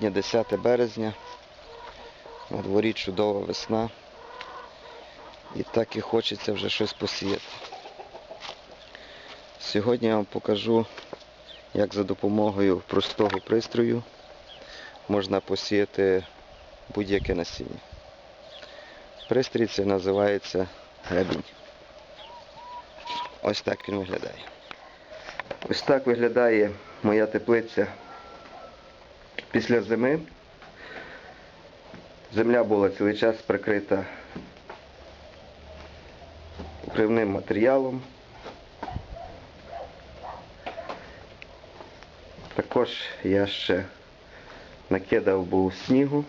Сьогодні 10 березня. На дворі чудова весна. І так і хочеться вже щось посіяти. Сьогодні я вам покажу, як за допомогою простого пристрою можна посіяти будь-яке насіння. Пристрій це називається гребінь. Ось так він виглядає. Ось так виглядає моя теплиця після зими. Земля була цілий час прикрита укривним матеріалом. Також я ще накидав був снігу.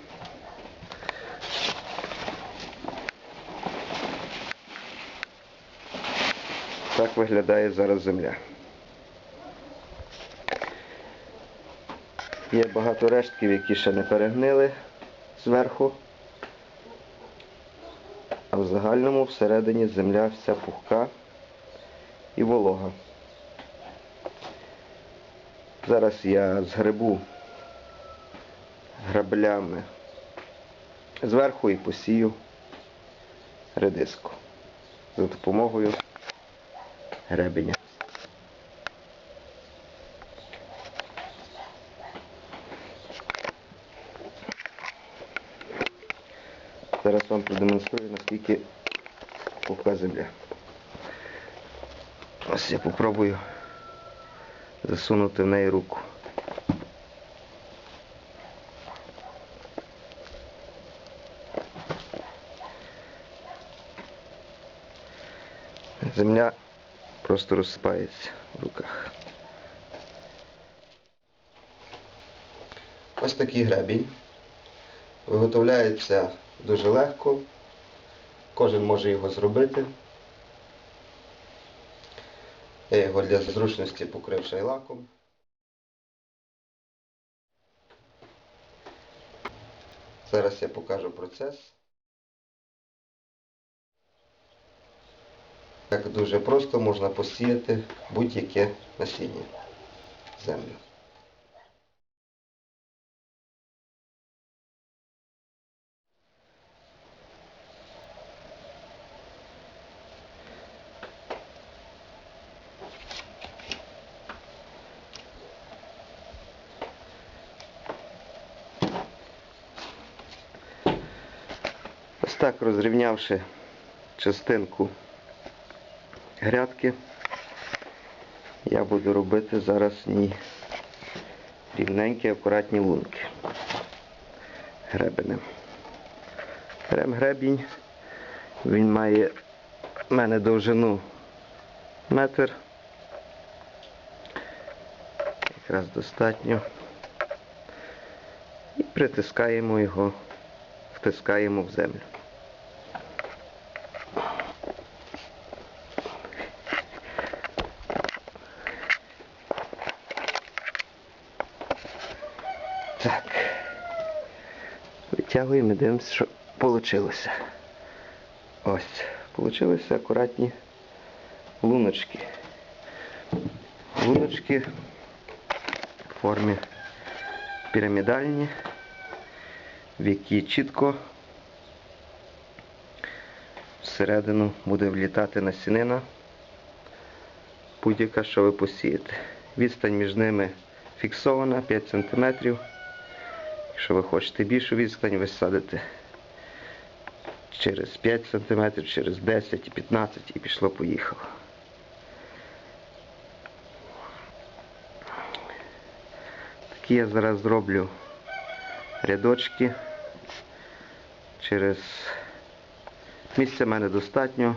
Так виглядає зараз земля. Є багато рештків, які ще не перегнили зверху. А в загальному всередині земля вся пухка і волога. Зараз я згребу граблями зверху і посію редиску за допомогою гребеня. Зараз вам продемонструю, наскільки пухка земля. Ось я попробую засунути в неї руку. Земля просто розсипається в руках. Ось такий гребінь. Виготовляється дуже легко. Кожен може його зробити. Я його для зручності покрив шайлаком. Зараз я покажу процес. Так дуже просто можна посіяти будь-яке насіння землю. Так розрівнявши частинку грядки, я буду робити зараз в ній рівненькі, акуратні лунки гребенем. Берем гребінь, він має в мене довжину метр. Якраз достатньо. І притискаємо його, втискаємо в землю. Витягуємо і дивимося, що вийшло. Ось. Получилися акуратні луночки. Луночки в формі пірамідальні, в які чітко всередину буде влітати насінина, будь-яка, що ви посієте. Відстань між ними фіксована 5 см. Якщо ви хочете більшу відстань, ви садите через 5 см, через 10 і 15 і пішло поїхало. Такі я зараз зроблю рядочки. Через місця мене достатньо.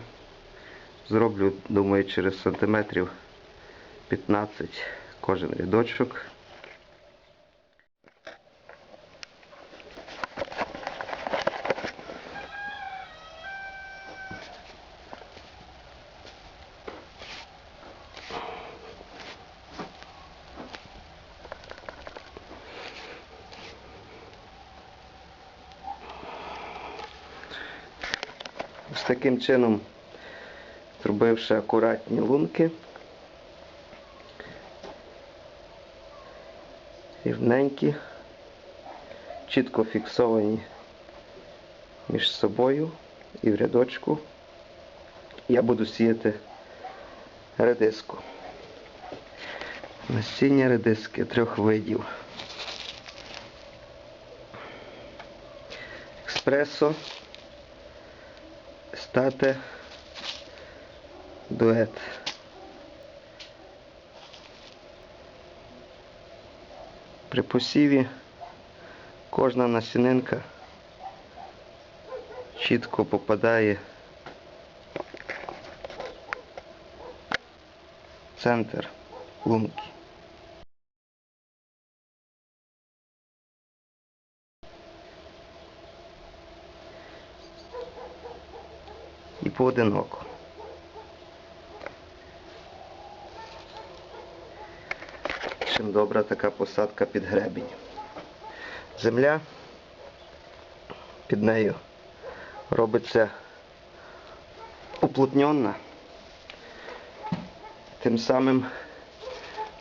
Зроблю, думаю, через сантиметрів 15 кожен рядочок. Ось таким чином, зробивши акуратні лунки, рівненькі, чітко фіксовані між собою і в рядочку. Я буду сіяти редиску. Насіння редиски трьох видів. Експресо, стате, дует. При посіві кожна насінинка чітко попадає в центр лунки. І поодиноко. Чим добра така посадка під гребінь. Земля під нею робиться уплотнена, тим самим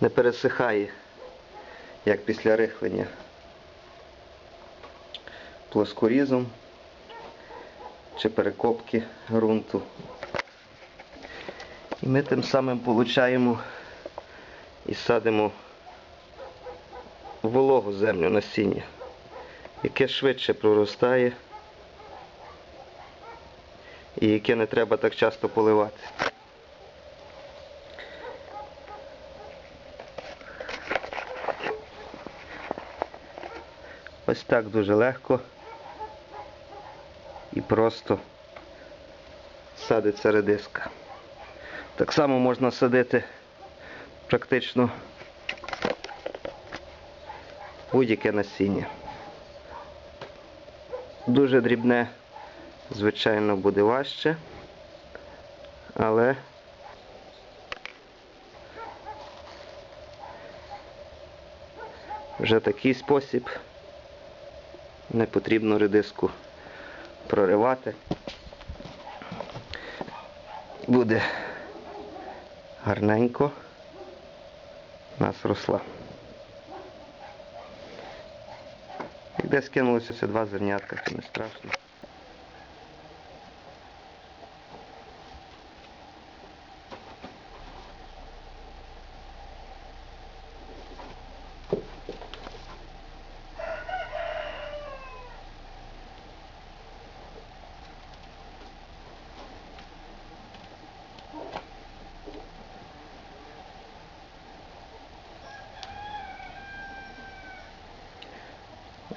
не пересихає, як після рихлення плоскорізом чи перекопки ґрунту. І ми тим самим получаємо і садимо вологу землю насіння, яке швидше проростає і яке не треба так часто поливати. Ось так дуже легко просто садиться редиска. Так само можна садити практично будь-яке насіння. Дуже дрібне, звичайно, буде важче, але вже такий спосіб не потрібно редиску проривати. Буде гарненько у нас росла. Як десь кинулося два зернятка, то не страшно.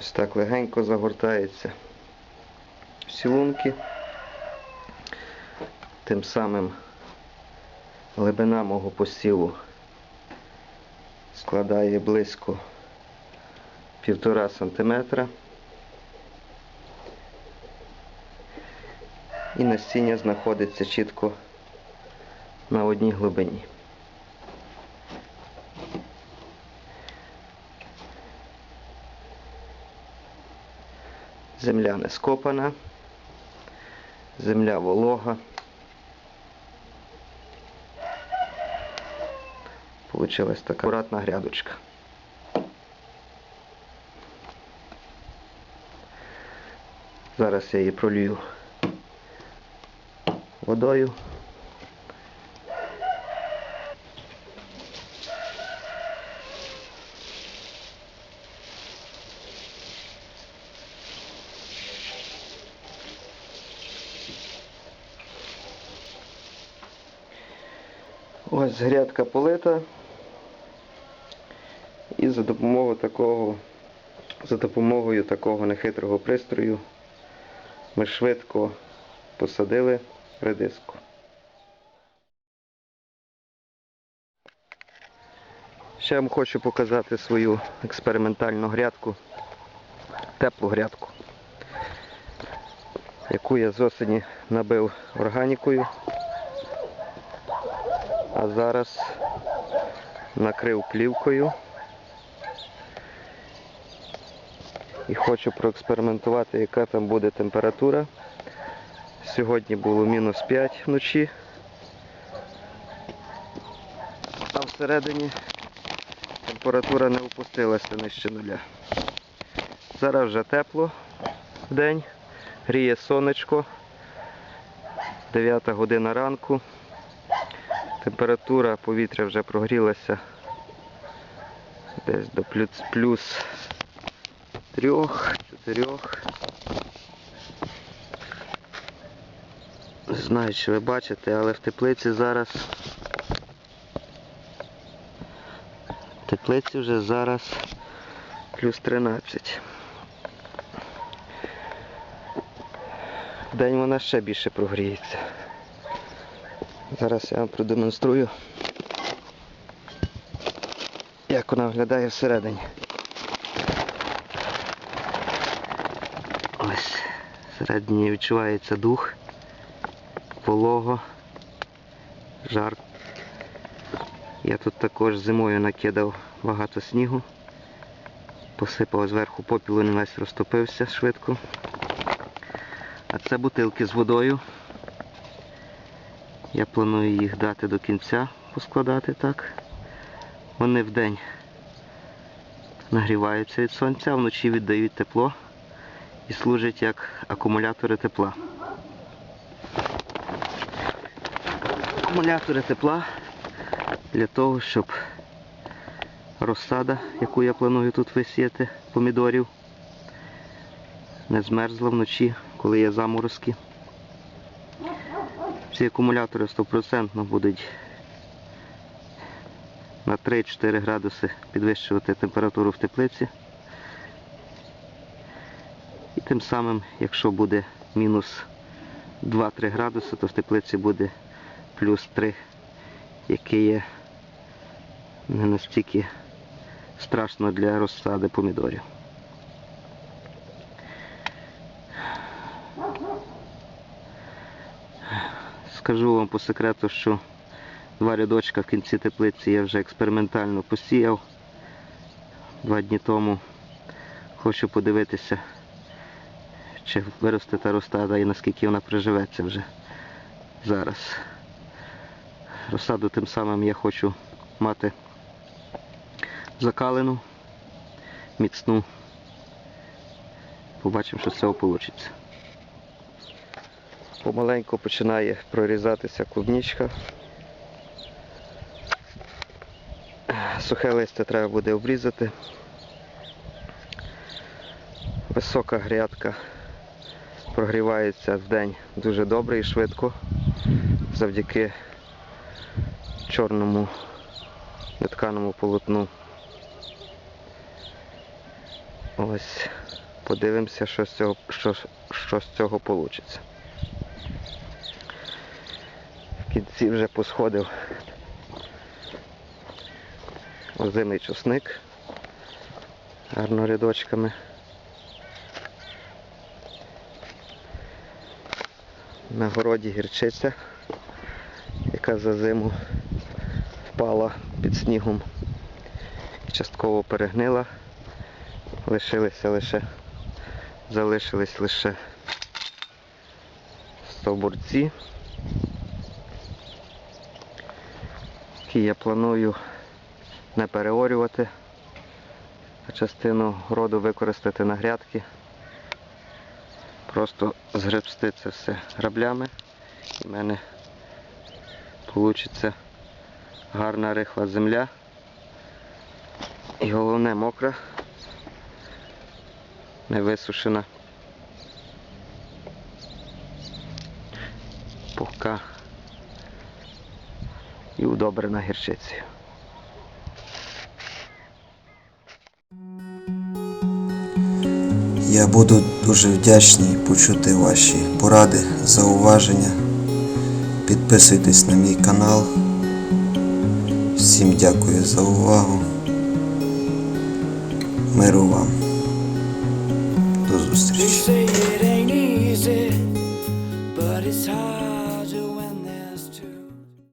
Ось так легенько загортається всі лунки. Тим самим глибина мого посіву складає близько півтора сантиметра. І насіння знаходиться чітко на одній глибині. Земля не скопана, земля волога. Получилась така акуратна грядочка. Зараз я її пролюю водою. Ось грядка полита. І за допомогою такого, за допомогою такого нехитрого пристрою ми швидко посадили редиску. Ще я вам хочу показати свою експериментальну грядку, теплу грядку, яку я з осені набив органікою, а зараз накрив плівкою. І хочу проекспериментувати, яка там буде температура. Сьогодні було мінус 5 вночі. А всередині температура не опустилася нижче нуля. Зараз вже тепло день, гріє сонечко. 9 година ранку. Температура повітря вже прогрілася десь до плюс, плюс 3-4. Не знаю, чи ви бачите, але в теплиці зараз. В теплиці вже зараз плюс 13. Вдень вона ще більше прогріється. Зараз я вам продемонструю, як вона виглядає всередині. Ось, всередині відчувається дух, волого, жар. Я тут також зимою накидав багато снігу, посипав зверху попілу, він весь розтопився швидко. А це бутилки з водою. Я планую їх дати до кінця, поскладати так. Вони вдень нагріваються від сонця, вночі віддають тепло і служать як акумулятори тепла. Акумулятори тепла для того, щоб розсада, яку я планую тут висіяти, помідорів, не змерзла вночі, коли є заморозки. Ці акумулятори 100% будуть на 3-4 градуси підвищувати температуру в теплиці. І тим самим, якщо буде мінус 2-3 градуси, то в теплиці буде плюс 3, яке є не настільки страшно для розсади помідорів. Скажу вам по секрету, що два рядочка в кінці теплиці я вже експериментально посіяв два дні тому. Хочу подивитися, чи виросте та розсада і наскільки вона приживеться вже зараз. Розсаду тим самим я хочу мати закалену, міцну. Побачимо, що з цього вийде. Помаленьку починає прорізатися клубнічка. Сухе листя треба буде обрізати. Висока грядка прогрівається в день дуже добре і швидко завдяки чорному нетканому полотну. Ось подивимося, що з цього, що, що з цього вийде. В кінці вже посходив озимий чосник гарно рядочками. На городі гірчиця, яка за зиму впала під снігом і частково перегнила. Лишилися лише, залишились лише стовбурці, які я планую не переорювати, а частину роду використати на грядки. Просто згребсти це все граблями і в мене вийде гарна рихла земля. І головне мокра, не висушена. Пухка і удобрена гірчицею. Я буду дуже вдячний почути ваші поради, зауваження. Підписуйтесь на мій канал. Всім дякую за увагу. Миру вам. До зустрічі.